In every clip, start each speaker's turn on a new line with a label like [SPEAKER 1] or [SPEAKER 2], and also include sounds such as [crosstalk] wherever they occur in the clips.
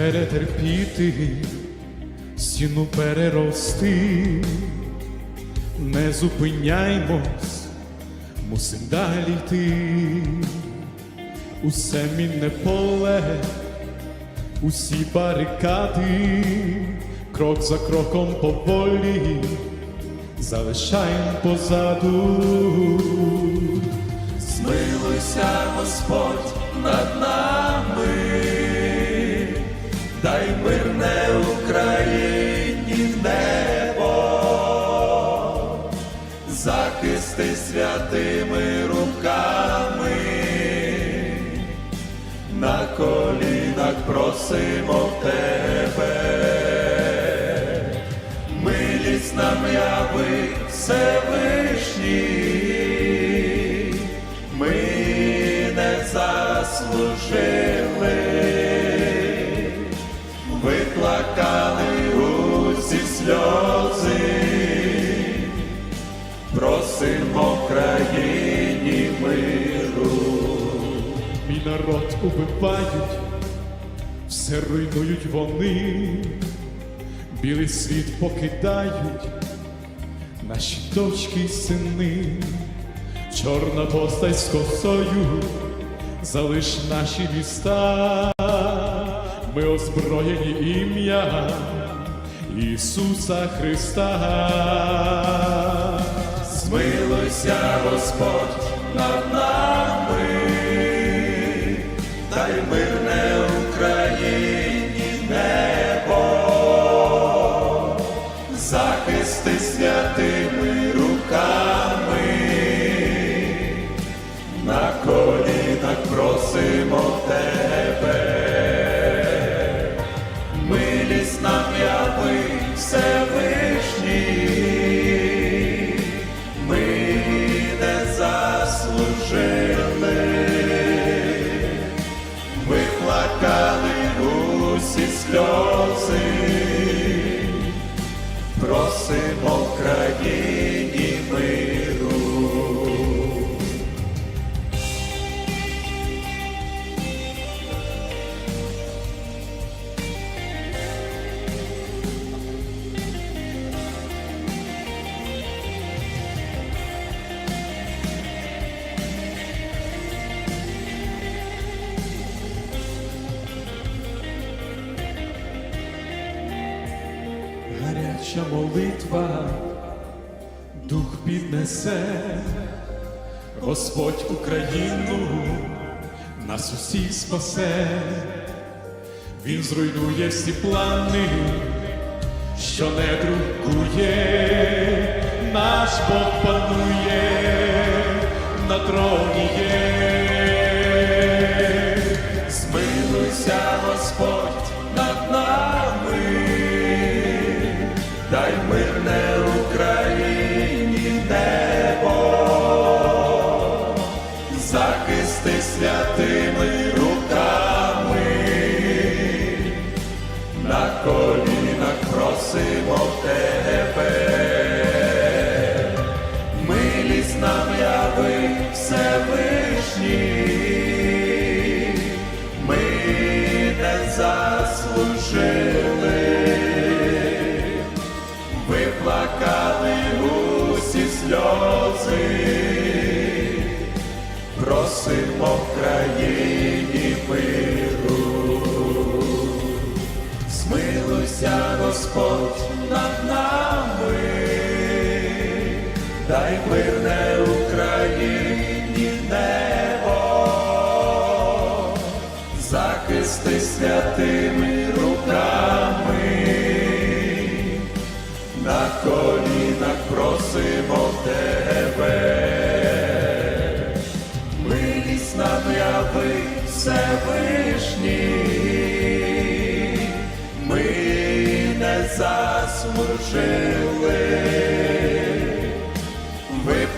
[SPEAKER 1] перетерпіти, стіну перерости, не зупиняймось, мусим далі йти, усе мінне поле, усі барикади, крок за кроком поволі, залишаємо позаду.
[SPEAKER 2] Змилуйся, Господь, над нами, дай мирне Україні небо, захисти святими руками, на колінах просимо тебе, милість нам яви Всевишній, країні миру.
[SPEAKER 1] Мій народ убивають, все руйнують вони, білий світ покидають, наші дочки й сини, чорна постать з косою, залиш наші міста, ми озброєні ім'я Ісуса Христа.
[SPEAKER 2] Змилуйся, Господь, над нами, сльози, просимо в
[SPEAKER 1] спасе, Він зруйнує всі плани, що не друкує, наш Бог панує, на троні є.
[SPEAKER 2] Змилуйся, Господь, просимо в країні миру. Змилуйся, Господь, над нами, дай мирне Україні небо, захисти святими руками, на колінах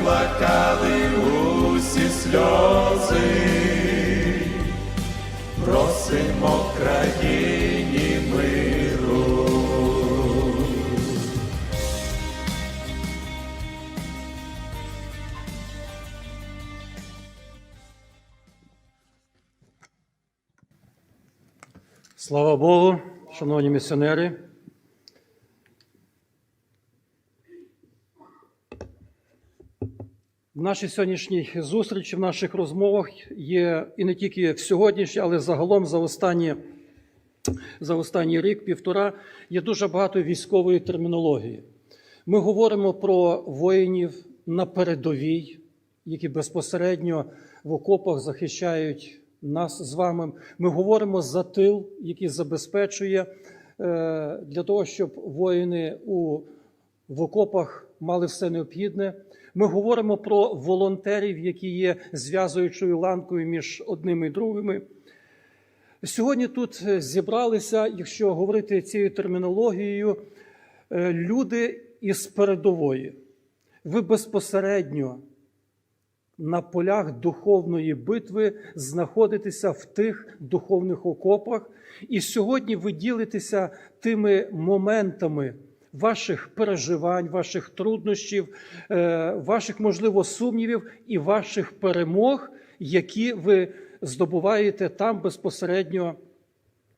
[SPEAKER 2] виплакали усі сльози, просимо країні миру.
[SPEAKER 3] Слава Богу, шановні місіонери. В нашій сьогоднішній зустрічі, в наших розмовах є і не тільки в сьогоднішній, але загалом за останні, за останній рік, півтора, є дуже багато військової термінології. Ми говоримо про воїнів на передовій, які безпосередньо в окопах захищають нас з вами. Ми говоримо за тил, який забезпечує е, для того, щоб воїни у, в окопах мали все необхідне. Ми говоримо про волонтерів, які є зв'язуючою ланкою між одними і другими. Сьогодні тут е, зібралися, якщо говорити цією термінологією, е, люди із передової. Ви безпосередньо на полях духовної битви знаходитеся в тих духовних окопах, і сьогодні ви ділитеся тими моментами ваших переживань, ваших труднощів, е, ваших, можливо, сумнівів і ваших перемог, які ви здобуваєте там безпосередньо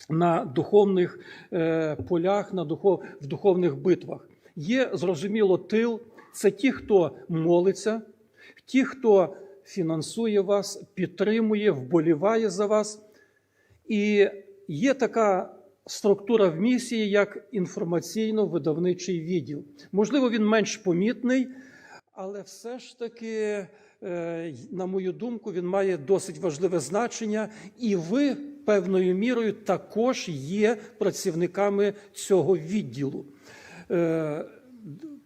[SPEAKER 3] на духовних е, полях, на духов, в духовних битвах. Є зрозуміло тил, це ті, хто молиться, ті, хто фінансує вас, підтримує, вболіває за вас. І є така структура в місії, як інформаційно-видавничий відділ. Можливо, він менш помітний, але все ж таки, е, на мою думку, він має досить важливе значення, і ви певною мірою також є працівниками цього відділу. Е,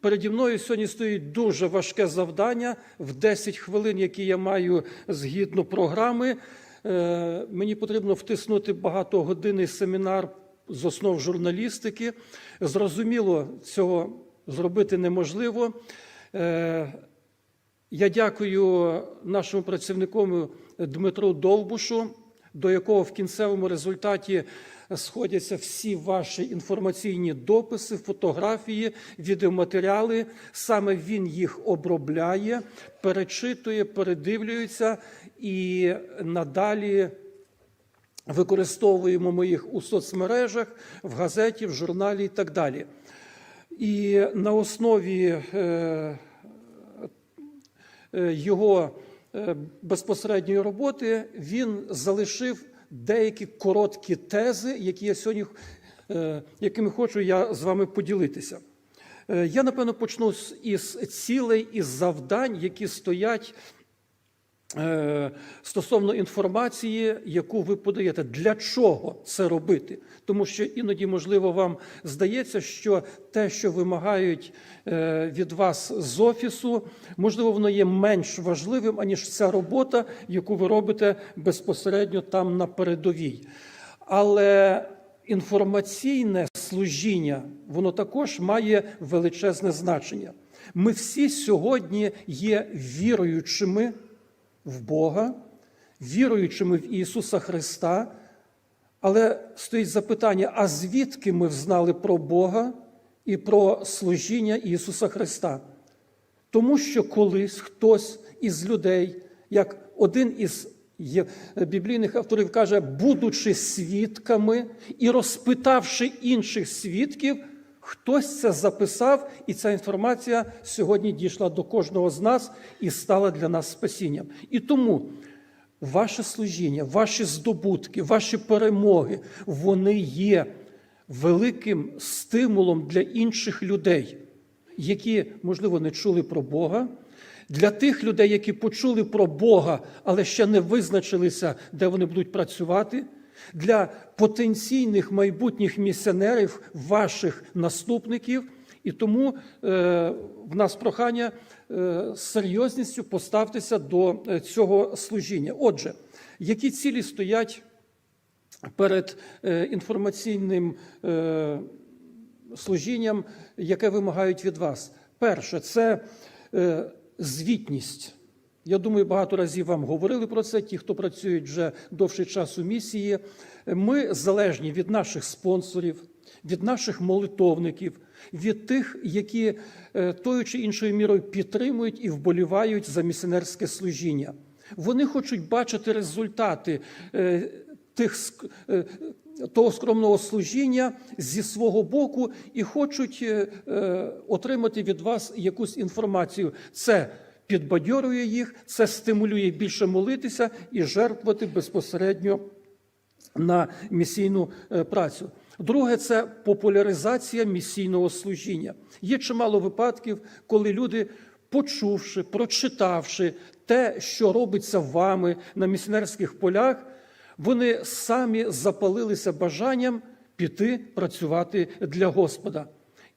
[SPEAKER 3] Переді мною сьогодні стоїть дуже важке завдання в 10 хвилин, які я маю згідно програми. Е, Мені потрібно втиснути багатогодинний семінар з основ журналістики. Зрозуміло, цього зробити неможливо. Е, Я дякую нашому працівнику Дмитру Довбушу, до якого в кінцевому результаті сходяться всі ваші інформаційні дописи, фотографії, відеоматеріали. Саме він їх обробляє, перечитує, передивлюється і надалі використовуємо ми їх у соцмережах, в газеті, в журналі і так далі. І на основі е, е, його е, безпосередньої роботи він залишив деякі короткі тези, які я сьогодні, якими хочу я з вами поділитися. Я, напевно, почну із цілей, із завдань, які стоять стосовно інформації, яку ви подаєте. Для чого це робити? Тому що іноді, можливо, вам здається, що те, що вимагають е, від вас з офісу, можливо, воно є менш важливим, аніж ця робота, яку ви робите безпосередньо там на передовій. Але інформаційне служіння, воно також має величезне значення. Ми всі сьогодні є віруючими в Бога, віруючими в Ісуса Христа. Але стоїть запитання: а звідки ми взнали про Бога і про служіння Ісуса Христа? Тому що колись хтось із людей, як один із біблійних авторів каже, будучи свідками і розпитавши інших свідків, хтось це записав, і ця інформація сьогодні дійшла до кожного з нас і стала для нас спасінням. І тому ваше служіння, ваші здобутки, ваші перемоги, вони є великим стимулом для інших людей, які, можливо, не чули про Бога. Для тих людей, які почули про Бога, але ще не визначилися, де вони будуть працювати, для потенційних майбутніх місіонерів, ваших наступників. І тому е, в нас прохання е, з серйозністю поставтеся до е, цього служіння. Отже, які цілі стоять перед інформаційним служінням, яке вимагають від вас? Перше, це звітність. Я думаю, багато разів вам говорили про це. Ті, хто працюють вже довший час у місії. Ми залежні від наших спонсорів, від наших молитовників, від тих, які е, тою чи іншою мірою підтримують і вболівають за місіонерське служіння. Вони хочуть бачити результати е, тих е, того скромного служіння зі свого боку і хочуть отримати від вас якусь інформацію. Це підбадьорює їх, це стимулює більше молитися і жертвувати безпосередньо на місійну е, працю. Друге це популяризація місійного служіння. Є чимало випадків, коли люди, почувши, прочитавши те, що робиться вами на місіонерських полях, вони самі запалилися бажанням піти працювати для Господа.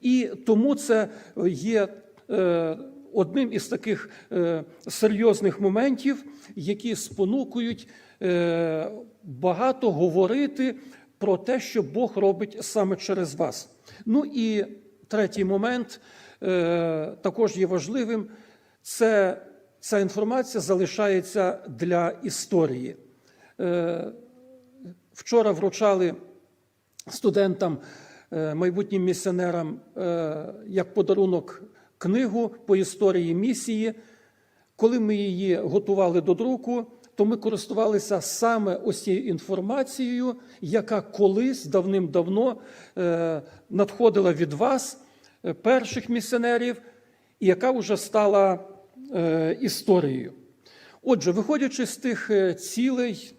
[SPEAKER 3] І тому це є е, одним із таких е, серйозних моментів, які спонукують е, багато говорити про те, що Бог робить саме через вас. Ну і третій момент е, також є важливим. Це ця інформація залишається для історії. Вчора вручали студентам, майбутнім місіонерам, як подарунок книгу по історії місії. Коли ми її готували до друку, то ми користувалися саме ось цією інформацією, яка колись давним-давно е, надходила від вас, е, перших місіонерів, і яка вже стала е, історією. Отже, виходячи з тих цілей,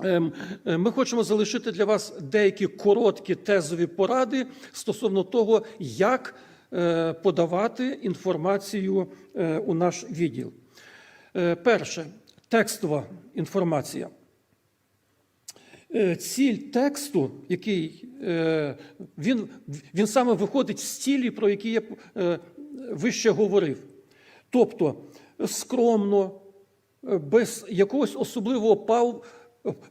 [SPEAKER 3] Ем, Ми хочемо залишити для вас деякі короткі тезові поради стосовно того, як подавати інформацію е, у наш відділ. Е, Перше текстова інформація. Е, Ціль тексту, який е, він, він саме виходить з цілі, про які я е, вище говорив. Тобто скромно, е, без якогось особливого пав,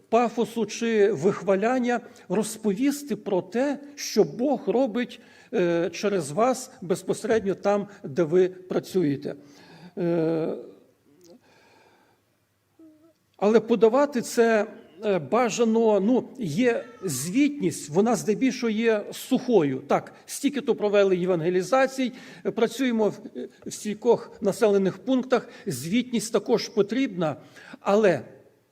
[SPEAKER 3] пафосу чи вихваляння розповісти про те, що Бог робить е, через вас безпосередньо там, де ви працюєте. Е, Але подавати це е, бажано, ну, є звітність, вона здебільшого є сухою. Так, стільки то провели євангелізацій, е, працюємо е, в стількох населених пунктах. Звітність також потрібна, але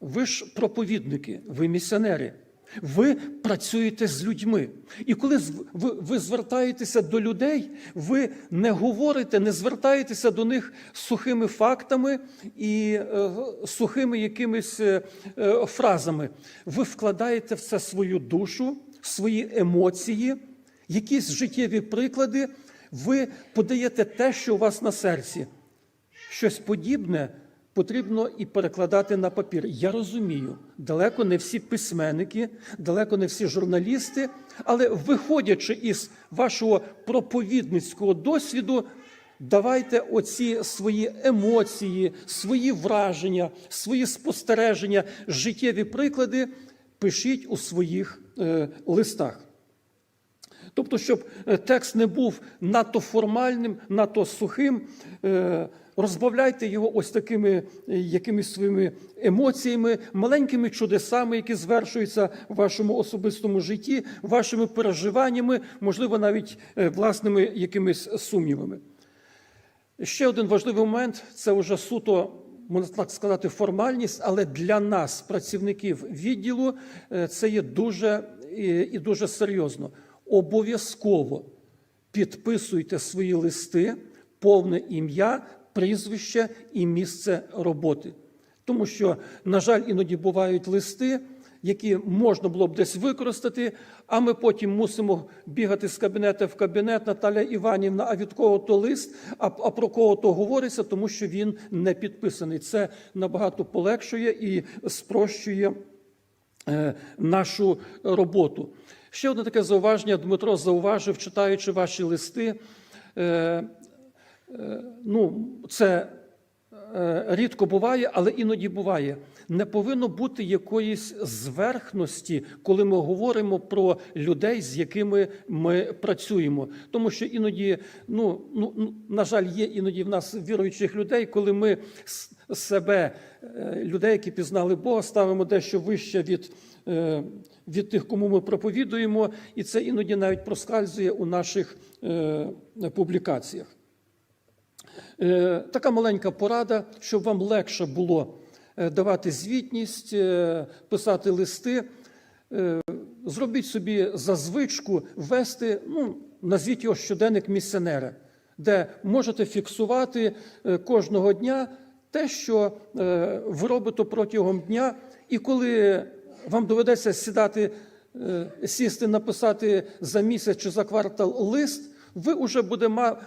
[SPEAKER 3] ви ж проповідники, ви місіонери. Ви працюєте з людьми. І коли ви, звертаєтеся до людей, ви не говорите, не звертаєтеся до них сухими фактами і е, сухими якимись е, е, фразами. Ви вкладаєте в це свою душу, свої емоції, якісь життєві приклади. Ви подаєте те, що у вас на серці. Щось подібне потрібно і перекладати на папір. Я розумію, далеко не всі письменники, далеко не всі журналісти, але виходячи із вашого проповідницького досвіду, давайте оці свої емоції, свої враження, свої спостереження, життєві приклади пишіть у своїх е, листах. Тобто, щоб е, текст не був надто формальним, надто сухим, е, розбавляйте його ось такими е, якимись своїми емоціями, маленькими чудесами, які звершуються в вашому особистому житті, вашими переживаннями, можливо, навіть е, власними якимись сумнівами. Ще один важливий момент це вже суто, можна так сказати, формальність, але для нас, працівників відділу, е, це є дуже і, і дуже серйозно. Обов'язково підписуйте свої листи, повне ім'я, прізвище і місце роботи. Тому що, на жаль, іноді бувають листи, які можна було б десь використати, а ми потім мусимо бігати з кабінету в кабінет Наталя Іванівна, а від кого то лист, а, а про кого то говориться, тому що він не підписаний. Це набагато полегшує і спрощує е, нашу роботу. Ще одне таке зауваження Дмитро зауважив, читаючи ваші листи. Е, ну, це е, рідко буває, але іноді буває. Не повинно бути якоїсь зверхності, коли ми говоримо про людей, з якими ми працюємо. Тому що іноді, ну, ну ну, на жаль, є іноді в нас віруючих людей, коли ми себе, е, людей, які пізнали Бога, ставимо дещо вище від, е, від тих, кому ми проповідуємо, і це іноді навіть проскальзує у наших е, публікаціях. Е, Така маленька порада, щоб вам легше було е, давати звітність, е, писати листи. зробіть собі за звичку вести, ну, назвіть його щоденник місіонера, де можете фіксувати кожного дня те, що ви робите протягом дня, і коли вам доведеться сідати, сісти, написати за місяць чи за квартал лист, ви вже буде ма-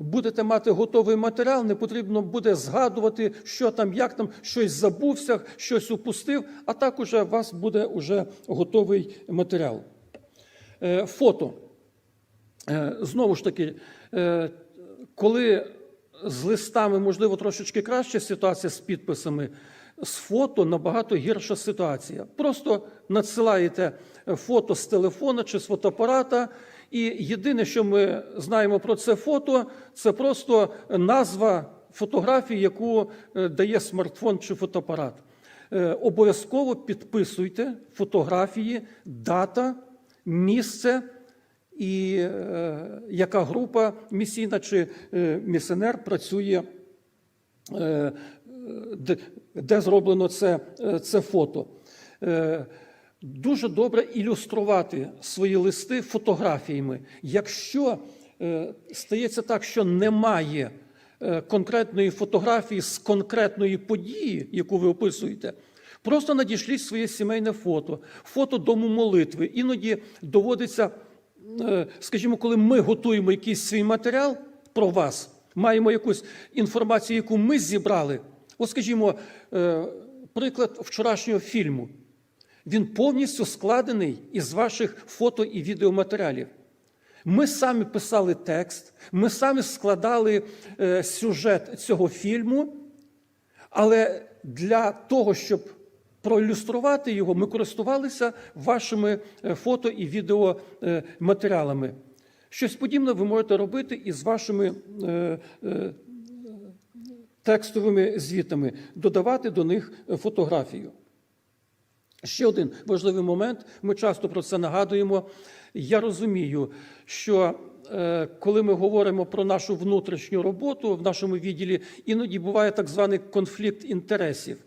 [SPEAKER 3] будете мати готовий матеріал, не потрібно буде згадувати, що там, як там, щось забувся, щось упустив, а так уже у вас буде уже готовий матеріал. Е, Фото. Е, Знову ж таки, е, коли з листами, можливо, трошечки краща ситуація з підписами, з фото набагато гірша ситуація. Просто надсилаєте фото з телефона чи з фотоапарата, і єдине, що ми знаємо про це фото, це просто назва фотографії, яку е, дає смартфон чи фотоапарат. Е, Обов'язково підписуйте фотографії, дата, місце і е, яка група місійна чи е, місіонер працює, е, де, де зроблено це, е, це фото. Е, Дуже добре ілюструвати свої листи фотографіями. Якщо е, стається так, що немає е, конкретної фотографії з конкретної події, яку ви описуєте, просто надішліть своє сімейне фото, фото дому молитви. Іноді доводиться Е, скажімо, коли ми готуємо якийсь свій матеріал про вас, маємо якусь інформацію, яку ми зібрали. От, скажімо, приклад вчорашнього фільму. Він повністю складений із ваших фото і відеоматеріалів. Ми самі писали текст, ми самі складали е, сюжет цього фільму, але для того, щоб проілюструвати його, ми користувалися вашими е, фото і відеоматеріалами. Щось подібне ви можете робити із вашими е, е, текстовими звітами, додавати до них е, фотографію. Ще один важливий момент. Ми часто про це нагадуємо. Я розумію, що е, коли ми говоримо про нашу внутрішню роботу в нашому відділі, іноді буває так званий конфлікт інтересів.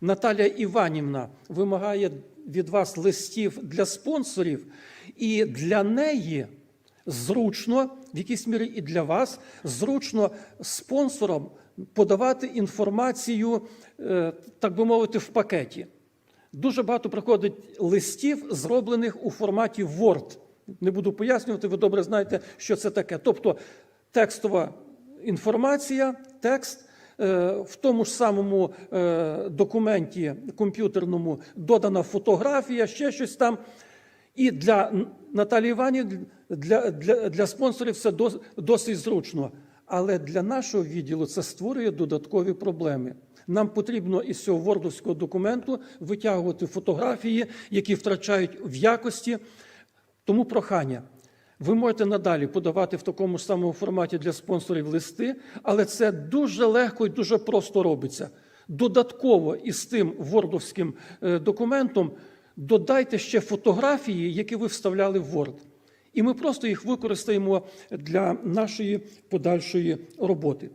[SPEAKER 3] Наталя Іванівна вимагає від вас листів для спонсорів, і для неї зручно, в якійсь мірі і для вас, зручно спонсорам подавати інформацію, е, так би мовити, в пакеті. Дуже багато приходить листів, зроблених у форматі Word. Не буду пояснювати, ви добре знаєте, що це таке. Тобто текстова інформація, текст. е, В тому ж самому е, документі комп'ютерному додана фотографія, ще щось там. І для Наталії Іванів, для, для, для спонсорів це досить зручно. Але для нашого відділу це створює додаткові проблеми. Нам потрібно із цього вордовського документу витягувати фотографії, які втрачають в якості. Тому прохання. Ви можете надалі подавати в такому ж самому форматі для спонсорів листи, але це дуже легко і дуже просто робиться. Додатково із тим вордовським е, документом додайте ще фотографії, які ви вставляли в Word. І ми просто їх використаємо для нашої подальшої роботи.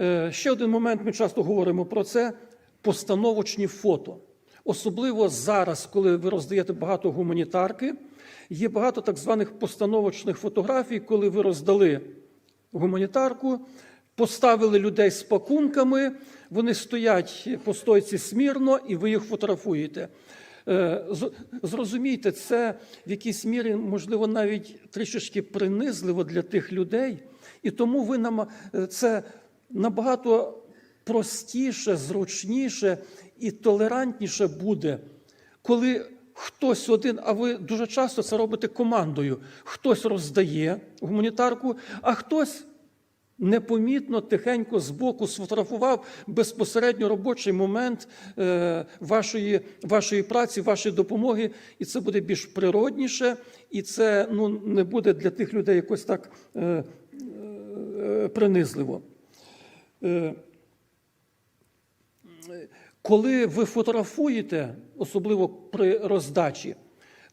[SPEAKER 3] Е, Ще один момент, ми часто говоримо про це: постановочні фото. Особливо зараз, коли ви роздаєте багато гуманітарки, є багато так званих постановочних фотографій, коли ви роздали гуманітарку, поставили людей з пакунками, вони стоять по стойці смірно, і ви їх фотографуєте. Е, Зрозумійте, це в якійсь мірі, можливо, навіть трішечки принизливо для тих людей, і тому ви нам е, це набагато простіше, зручніше і толерантніше буде, коли хтось один, а ви дуже часто це робите командою. Хтось роздає гуманітарку, а хтось непомітно, тихенько збоку сфотографував безпосередньо робочий момент е, вашої, вашої праці, вашої допомоги, і це буде більш природніше, і це ну, не буде для тих людей якось так е, е, принизливо. Е, коли ви фотографуєте, особливо при роздачі,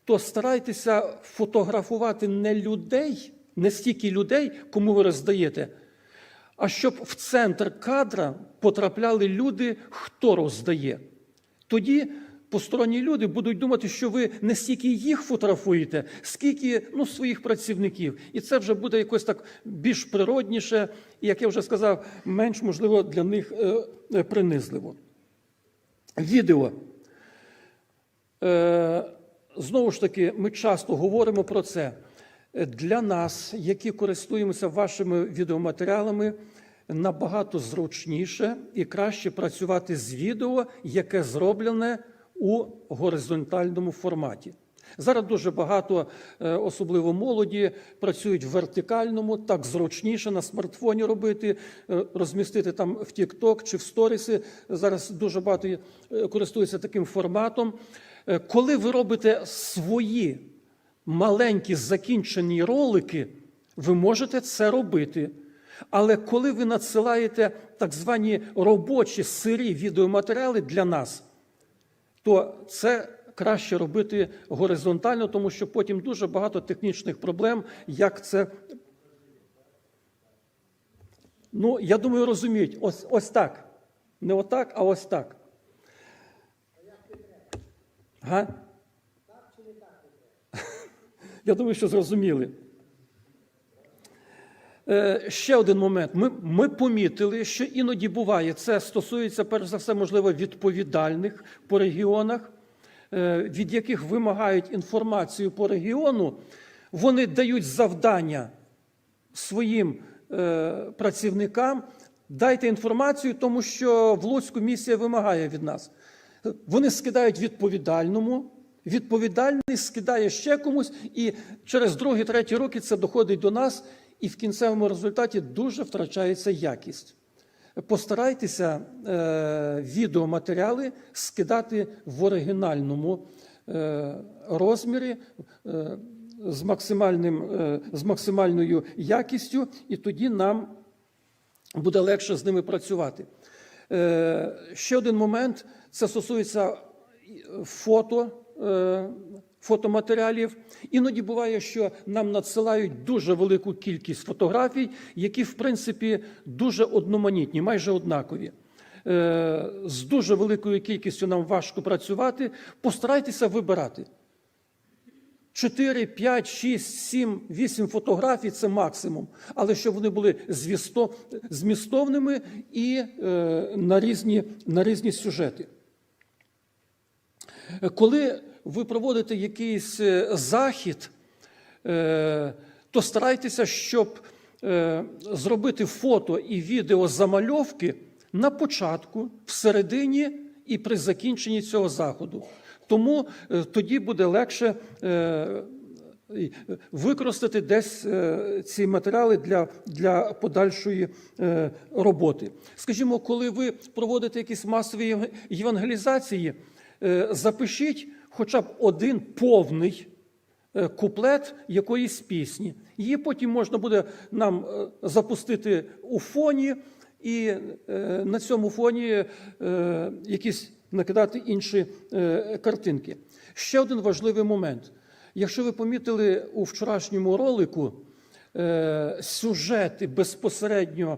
[SPEAKER 3] то старайтеся фотографувати не людей, не стільки людей, кому ви роздаєте, а щоб в центр кадра потрапляли люди, хто роздає. Тоді посторонні люди будуть думати, що ви не стільки їх фотографуєте, скільки ну, своїх працівників. І це вже буде якось так більш природніше, і, як я вже сказав, менш можливо для них е, е, принизливо. Відео. Е, Знову ж таки, ми часто говоримо про це. Для нас, які користуємося вашими відеоматеріалами, набагато зручніше і краще працювати з відео, яке зроблене у горизонтальному форматі. Зараз дуже багато, е, особливо молоді, працюють в вертикальному, так зручніше на смартфоні робити, е, розмістити там в TikTok чи в сторіси. Зараз дуже багато е, користуються таким форматом. Коли ви робите свої маленькі закінчені ролики, ви можете це робити. Але коли ви надсилаєте так звані робочі сирі відеоматеріали для нас, то це краще робити горизонтально, тому що потім дуже багато технічних проблем, як це. Ну, я думаю, розуміють, ось, ось так. Не отак, а ось так. Га? [laughs] Я думаю, що зрозуміли. Е, Ще один момент. Ми, ми помітили, що іноді буває, це стосується, перш за все, можливо, відповідальних по регіонах, е, від яких вимагають інформацію по регіону, вони дають завдання своїм е, працівникам, дайте інформацію, тому що в Луцьку місія вимагає від нас. Вони скидають відповідальному, відповідальний скидає ще комусь, і через другі, треті роки це доходить до нас, і в кінцевому результаті дуже втрачається якість. Постарайтеся е, відеоматеріали скидати в оригінальному е, розмірі. Е, з, максимальним, е, з максимальною якістю, і тоді нам буде легше з ними працювати. Е, Ще один момент це стосується фото, е, фотоматеріалів. Іноді буває, що нам надсилають дуже велику кількість фотографій, які, в принципі, дуже одноманітні, майже однакові. Е, З дуже великою кількістю нам важко працювати. Постарайтеся вибирати. 4, 5, 6, 7, 8 фотографій це максимум, але щоб вони були звісто, змістовними і е, на, різні, на різні сюжети. Е, Коли ви проводите якийсь е, захід, е, то старайтеся, щоб е, зробити фото і відео замальовки на початку, всередині і при закінченні цього заходу. Тому тоді буде легше використати десь ці матеріали для, для подальшої роботи. Скажімо, коли ви проводите якісь масові євангелізації, запишіть хоча б один повний е, куплет якоїсь пісні. Її потім можна буде нам е, запустити у фоні, і е, на цьому фоні якісь накидати інші картинки. Ще один важливий момент. Якщо ви помітили у вчорашньому ролику сюжети безпосередньо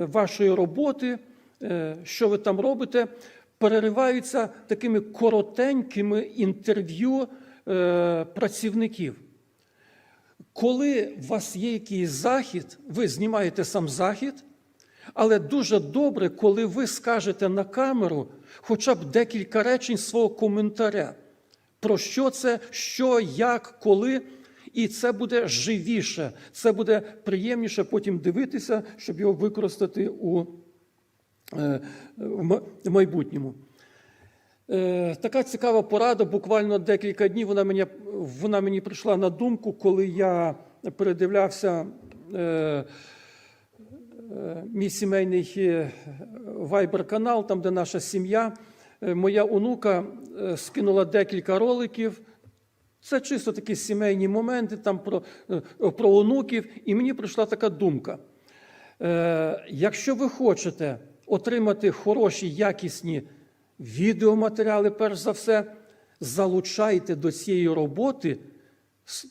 [SPEAKER 3] вашої роботи, що ви там робите, перериваються такими коротенькими інтерв'ю е, працівників. Коли у вас є якийсь захід, ви знімаєте сам захід, але дуже добре, коли ви скажете на камеру хоча б декілька речень свого коментаря. Про що це, що, як, коли. І це буде живіше, це буде приємніше потім дивитися, щоб його використати у в майбутньому. Е, Така цікава порада. Буквально декілька днів вона мені, вона мені прийшла на думку, коли я передивлявся е, е, мій сімейний вайбер-канал, там, де наша сім'я. Е, Моя онука е, скинула декілька роликів. Це чисто такі сімейні моменти там про, е, про онуків. І мені прийшла така думка. Е, Якщо ви хочете отримати хороші, якісні відеоматеріали, перш за все, залучайте до цієї роботи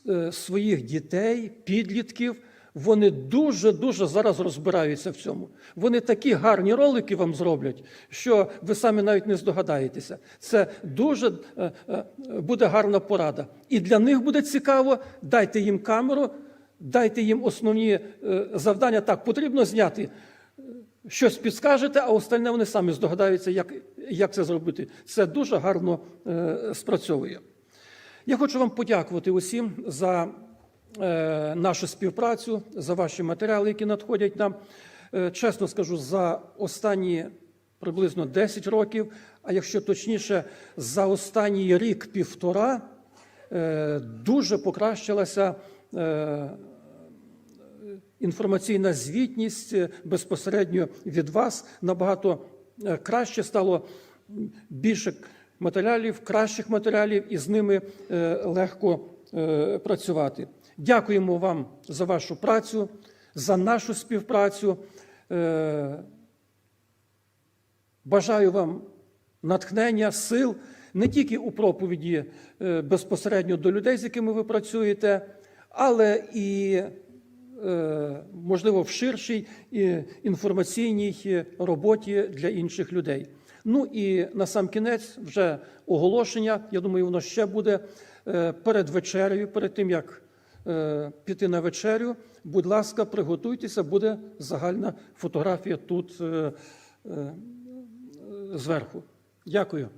[SPEAKER 3] е, своїх дітей, підлітків, Вони дуже-дуже зараз розбираються в цьому. Вони такі гарні ролики вам зроблять, що ви самі навіть не здогадаєтеся. Це дуже е, е, буде гарна порада. І для них буде цікаво, дайте їм камеру, дайте їм основні завдання. Так, потрібно зняти. Щось підскажете, а остальне вони самі здогадаються, як, як це зробити. Це дуже гарно е, спрацьовує. Я хочу вам подякувати усім за е, нашу співпрацю, за ваші матеріали, які надходять нам. Е, чесно скажу, за останні приблизно 10 років, а якщо точніше, за останній рік-півтора е, дуже покращилася. Е, інформаційна звітність е, безпосередньо від вас набагато е, краще стало більше матеріалів, кращих матеріалів, і з ними е, легко працювати. Дякуємо вам за вашу працю, за нашу співпрацю. Бажаю вам натхнення, сил не тільки у проповіді безпосередньо до людей, з якими ви працюєте, але і, можливо, в ширшій е, інформаційній е, роботі для інших людей. Ну і на сам кінець вже оголошення. Я думаю, воно ще буде е, перед вечерею, перед тим як е, піти на вечерю. Будь ласка, приготуйтеся, буде загальна фотографія тут. е, е, зверху. Дякую.